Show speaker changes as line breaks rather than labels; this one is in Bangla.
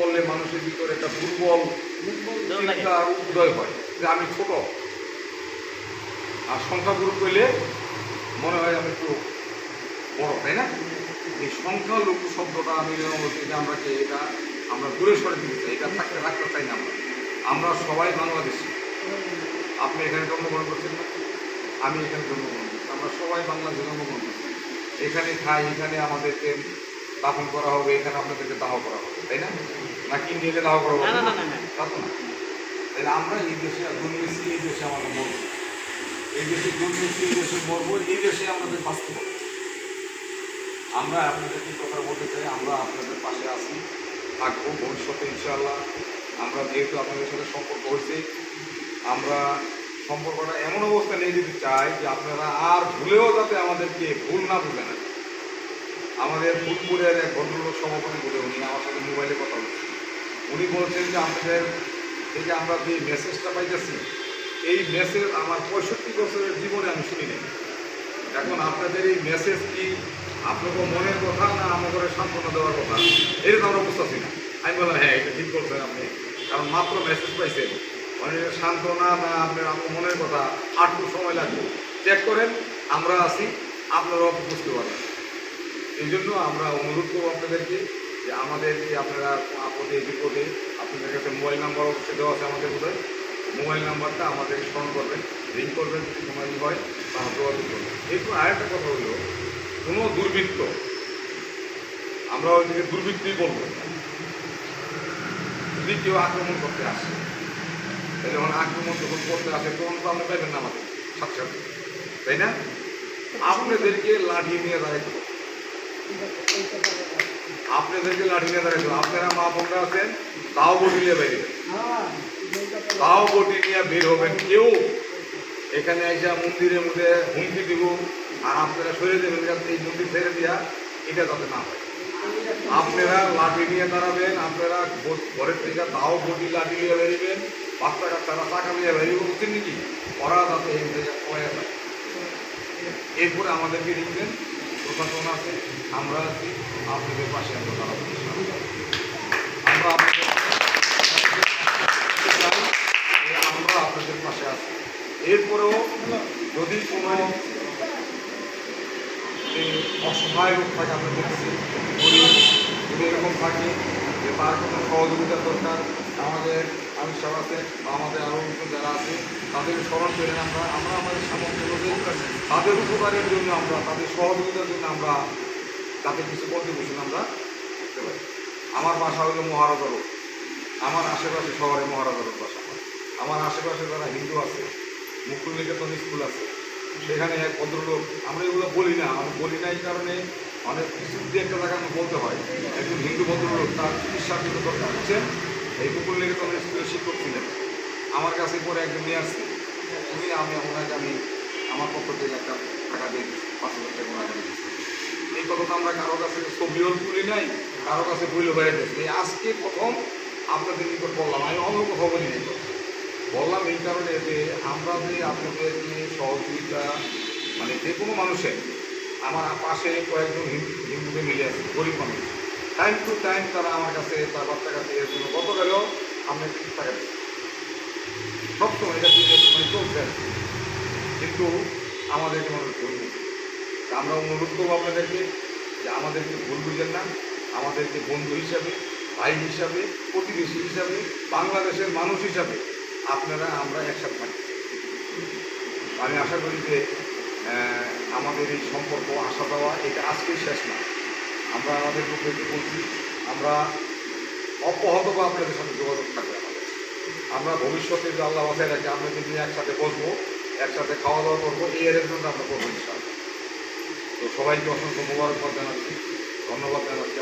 বললে মানুষের ভিতরে একটা দুর্বল উদয় হয় যে আমি ছোট। আর সংখ্যাগুরু পেলে মনে হয় আমি একটু বড় তাই না? এই সংখ্যালঘু শব্দটা আমি যে আমরা যে এটা আমরা দূরে সরে দিতে চাই এটা থাকতে রাখতে চাই না আমরা। আমরা সবাই বাংলাদেশি। আপনি এখানে জন্মগ্রহণ করছেন না? আমি এখানে জন্মগ্রহণ করছি। আমরা সবাই বাংলাদেশে জন্মগ্রহণ করছি। এখানে খাই এখানে আমাদেরকে দাফন করা হবে এখানে আপনাদেরকে দাহ করা হবে তাই না? নাকি ইন্ডিয়াতে দাহ করা হবে?
না, না, না, না, না।
তা তো না তাহলে আমরা এই দেশে জন্মেছি এই দেশে আমাদের মরবো। এই দেশে জন্মেছি এই দেশে মরবো এই দেশে আমাদের বাঁচতে হবে। আমরা আপনাদের কি কথা বলতে চাই আমরা আপনাদের পাশে আছি থাকব ভবিষ্যতে ইনশাআল্লাহ। আমরা যেহেতু আপনাদের সাথে সম্পর্ক হয়েছে আমরা সম্পর্কটা এমন অবস্থা নিয়ে যেতে চাই যে আপনারা আর ভুলেও যাতে আমাদেরকে ভুল না বুঝে না। আমাদের ফুলপুরের এক ভদ্রলোক সভাপতি বলে উনি আমার সাথে মোবাইলে কথা বলছেন। উনি বলছেন যে আমাদের থেকে আমরা যে মেসেজটা পাইতেছি, এই মেসেজ আমার পঁয়ষট্টি বছরের জীবনে আমি শুনি নাই। এখন আপনাদের এই মেসেজ কি আপনাকে মনের কথা না আমাদের সান্ত্বনা দেওয়ার কথা? এটা তো আমরা বুঝতেছি না। আমি বললাম হ্যাঁ এটা ঠিক বলছেন আপনি। কারণ মাত্র মেসেজ পাইছেন। এটা সান্ত্বনা না আপনার আপনার মনের কথা। আটটু সময় লাগবে। চেক করেন, আমরা আছি। আপনারাও বুঝতে পারবেন। এই জন্য আমরা অনুরোধ করব আপনাদেরকে যে আমাদের যে আপনারা আপদে বিপদে আপনাদের কাছে মোবাইল নাম্বার অবশ্যই দেওয়া আছে আমাদের বোধহয়। মোবাইল নাম্বারটা আমাদের স্মরণ করবেন রিং করবেন, যদি সময় হয়, তাহলে যোগাযোগ করবেন। এরপর আরেকটা কথা হলো, কোনো দুর্বৃত্ত, আমরা ওইদিকে দুর্বৃত্তই বলব। যদি কেউ আক্রমণ করতে আসে যখন আক্রমণ যখন করতে আসে, তখন তো আপনি পাইবেন না আমাদের, সাথে সাথে। তাই না? আপনাদেরকে লাঠি নিয়ে দাঁড়াইতে আপনাদেরকে লাঠি নিয়ে দাঁড়াইতে হবে আপনারা মা বোনরা আছেন, তাও বটি নিয়ে বেরিয়ে। তাও বটি নিয়ে বের হবেন কেউ। এখানে এসে মন্দিরের মধ্যে হুমকি দিব আর আপনারা সরে দেবেন যাতে এই মন্দির ছেড়ে দিয়া এটা যাতে না হয়। আপনারা লাঠি নিয়ে দাঁড়াবেন, আপনারা ঘরের থেকে তাও বটি লাঠি নিয়ে বেরিবেন বাচ্চা কাচ্চারা টাকা নিয়ে বেরিয়ে বুঝছেন নাকি? ওরা যাতে এই জায়গায় পড়ে যায়। এরপরে আমাদেরকে লিখবেন প্রশাসন আছে, আমরা আছি, আপনাদের পাশে আমরা দাঁড়াবো আমরা আমরা আপনাদের পাশে আছি। এরপরেও যদি কোনো অসহায় লোক থাকে কাছে গরিব এরকম থাকে যে তার কোনো সহযোগিতার দরকার আমাদের আমি বা আমাদের আরও যারা আছে, তাদের স্মরণ করেন আমরা আমরা আমাদের সামর্থ্য তাদের উপকারের জন্য আমরা, তাদের সহযোগিতার জন্য আমরা তাদের কিছু কন্ট্রিবিউশন আমরা করতে পারি। আমার বাসা হলো মহারাজার আমার আশেপাশে শহরে মহারাজার বাসা। আমার আশেপাশে যারা হিন্দু আছে মুকুল নিকেতন স্কুল আছে, সেখানে এক ভদ্রলোক, আমরা এগুলো বলি না, আমি বলি না এই কারণে অনেক কিছু একটা জায়গা বলতে হয়। একজন হিন্দু ভদ্রলোক তার চিকিৎসার জন্য দরকার হচ্ছেন এই কুকুর লেগে তো নিকেতন স্কুলের শিক্ষক ছিলেন আমার কাছে পরে একজন নিয়ে আসছে। উনি আমি, ওনাকে আমি আমার পক্ষ থেকে একটা টাকা দিয়ে পাঁচ হাজার টাকা ওনাকে আমি দিচ্ছি এই কথাটা আমরা কারও কাছে ছবিও তুলি নাই, কারও কাছে বইলে হয়ে গেছে আজকে প্রথম আপনাদের নিকট বললাম, আমি অন্য কোথাও বলি নাই বললাম এই কারণে যে আমরা যে আপনাদের যে সহযোগিতা মানে যে কোনো মানুষের আমার পাশে কয়েকজন হিন্দু হিন্দুদের মিলে আছে, গরিব মানুষ। টাইম টু টাইম তারা আমার কাছে তার বাচ্চার কাছে এর জন্য গতকালেও আমরা কিছু টাকা দিচ্ছি সবসময় এটা মানে চলছে। আর কিন্তু আমাদেরকে মানুষ ভুল আমরা অনুরোধ করব আপনাদেরকে যে আমাদেরকে ভুল বুঝেন না। আমাদেরকে বন্ধু হিসাবে, ভাই হিসাবে, প্রতিবেশী হিসাবে, বাংলাদেশের মানুষ হিসাবে আপনারা আমরা একসাথে থাকি। আমি আশা করি যে আমাদের এই সম্পর্ক আসা দেওয়া এটা আজকেই শেষ না। আমরা আমাদের থেকে বলছি, আমরা অপহত বা আপনাদের সাথে যোগাযোগ থাকবে আমাদের। আমরা ভবিষ্যতে যে আল্লাহ বাসায় রাখি, আমরা যদি একসাথে বসবো, একসাথে খাওয়া দাওয়া করব, এই অ্যারেঞ্জমেন্ট আমরা করব ইনশাআল্লাহ। তো সবাইকে অসংখ্য মোবারকবাদ জানাচ্ছি। ধন্যবাদ জানাচ্ছি